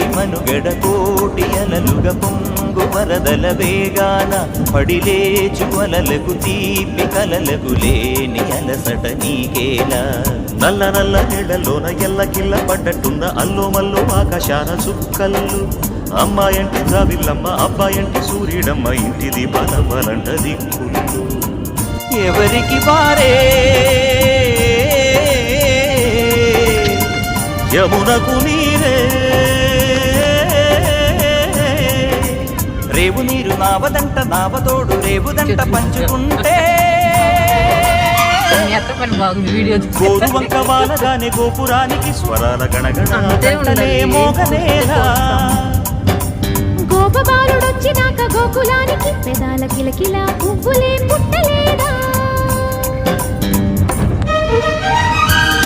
మనుగడ కోటి అలలుగ పొంగు వరదల వేగాన పడిలేచు అలలకు తీపి కలలకు లేని అలసట నీకేలా నల్ల నల్ల నీళ్ళలోన ఎల్లకిల్ల పడ్డట్టున్న అల్లు మల్లు ఆకాశాన చుక్కల్లు. అమ్మాయంటే జావిల్లమ్మ అబ్బాయంటే సూర్యుడమ్మ ఇంటిది బలబలంట దిక్కులు. ఎవరికి పారే యమునకు నీరే. నీరు నావదంట నావతోడు రేవుదంట పంచుకుంటే. గోరు వంక గోపురానికి స్వరాల గణగణ మోగనేలా. గోపబాలుడొచ్చినాక గోకులానికి పెదాల కిలకిల పువ్వులే